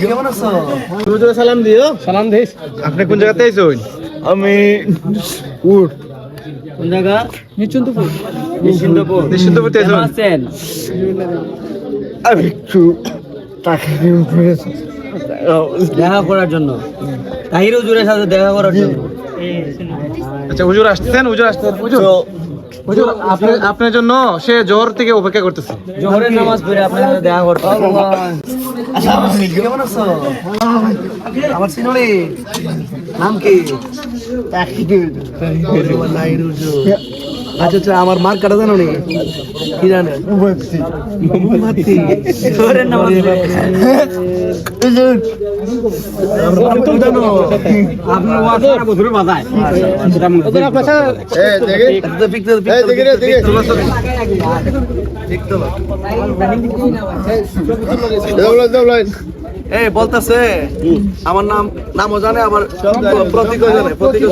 কেমন আছো? হুজুরে সালাম দিও। সালাম দিস। আপনি কোন জায়গাতে আমি উঠ কোন জায়গা? নিচুন্তপুর নিশ্চিন্তপুর। নিশ্চিন্তপুর কেমন আছেন আমি একটু টাকা দেখা করার জন্য। তাহির হুজুরের সাথে দেখা করার জন্য। আচ্ছা হুজুর আসতেছেন? হুজুর আসতেছেন। হুজুর হুজুর আপনি আপনার জন্য সে জ্বর থেকে অপেক্ষা করতেছে। জোহরের নামাজ পড়ে আপনার সাথে দেখা করতে কেমন আছো? আমার সিনোরে নাম কি? আচ্ছা আচ্ছা আমার মার কাটা জানো নি? কি জানে? মোমবাতি। জোহরের নামাজ পড়ে জানো। বলতেছে। আমার নাম নামও জানে আবার প্রতীক জানে। প্রতীক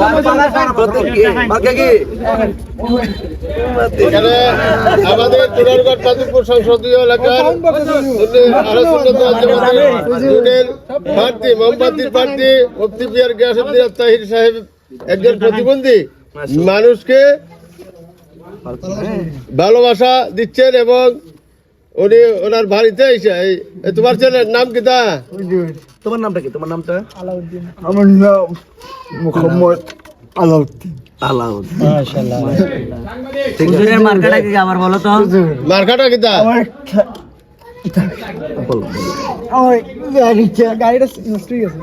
প্রতীক কি? আমাদের সংসদীয় এলাকার প্রার্থী মোমবাতির প্রার্থী মুফতি বিয়ার গিয়াসুদ্দিন তাহির সাহেব একজন প্রতিবন্ধী। মানুষকে ভালোবাসা দিচ্ছেন এবং উনি ওনার বাড়িতে এসে তোমার ছেলের নাম কি তা তোমার নামটা কি তোমার নামটা আমার নাম মোহাম্মদ আলাউদ্দিন আলাউদ্দিন মাশাআল্লাহ হুজুরের মার্কাটা কি আবার বলো তো মার্কাটা কি তা গাড়িটা গাড়িটা নষ্ট হয়ে গেছে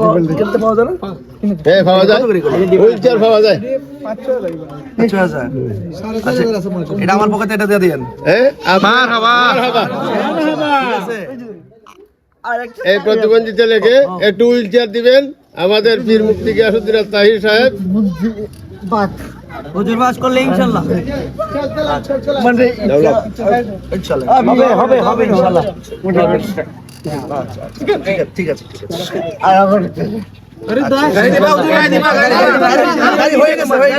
পাওয়া- যায় হ্যাঁ পাওয়া যায় আচ্ছা, আচ্ছা। আচ্ছা, এটা আমার পকেটে এটা দিয়ে হ্যাঁ এই প্রতিবন্ধী ছেলেকে একটু হুইল চেয়ার দিবেন। আমাদের পীর মুক্তি গিয়াসুদ্দিন তাহির সাহেব। হুজুর বাস করলে ইনশাআল্লাহ মানে ইনশাআল্লাহ হবে হবে হবে ইনশাআল্লাহ ঠিক আছে ঠিক আছে। ঠিক আছে হয়ে হয়ে হয়ে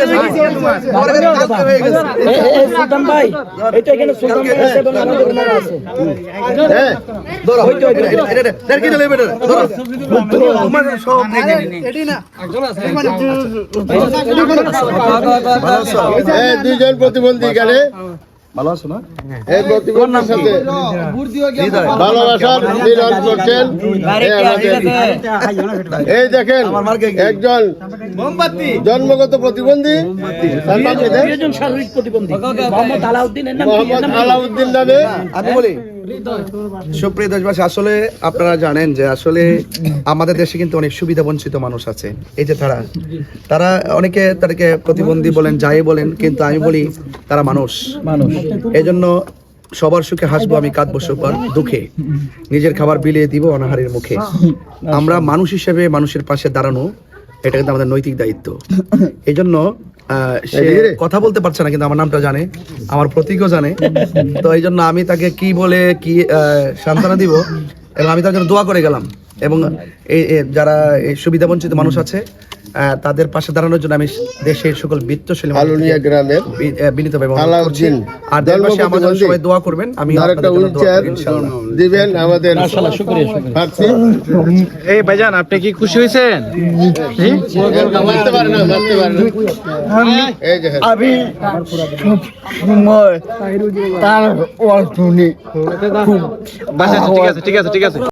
হ্যাঁ দুইজন প্রতিবন্ধী এখানে ভালো আছো না? এই প্রতিবন্ধীর সাথে ভালোবাসার মিলন করছেন। এই এই দেখেন একজন জন্মগত প্রতিবন্ধী। মোহাম্মদ আলাউদ্দিন নামে আমি বলি সুপ্রিয় দেশবাসী আসলে আপনারা জানেন যে আসলে আমাদের দেশে কিন্তু অনেক সুবিধা বঞ্চিত মানুষ আছে। এই যে তারা তারা অনেকে তাদেরকে প্রতিবন্ধী বলেন যাই বলেন কিন্তু আমি বলি তারা মানুষ। মানুষ। এই জন্য সবার সুখে হাসবো আমি কাঁদবো সবার দুঃখে। নিজের খাবার বিলিয়ে দিব অনাহারের মুখে। আমরা মানুষ হিসেবে মানুষের পাশে দাঁড়ানো এটা কিন্তু আমাদের নৈতিক দায়িত্ব। এই জন্য আহ, সে কথা বলতে পারছে না কিন্তু আমার নামটা জানে আমার প্রতীকও জানে। তো এই জন্য আমি তাকে কি বলে কি আহ, সান্ত্বনা দিব এবং আমি তার জন্য দোয়া করে গেলাম। এবং যারা এই সুবিধা বঞ্চিত মানুষ আছে তাদের পাশে দাঁড়ানোর জন্য আমি দেশের সকল বিত্তশীল আলুনিয়া গ্রামের বিনীতভাবে আলাউদ্দিন আর দেশবাসী জন্মপ্রতিবন্ধী। সবাই দোয়া করবেন। আমি একটা দিবেন আমাদের এই ভাইজান আপনি কি খুশি হয়েছেন? আমি তার অর্থ নেই ঠিক আছে ঠিক আছে ঠিক আছে।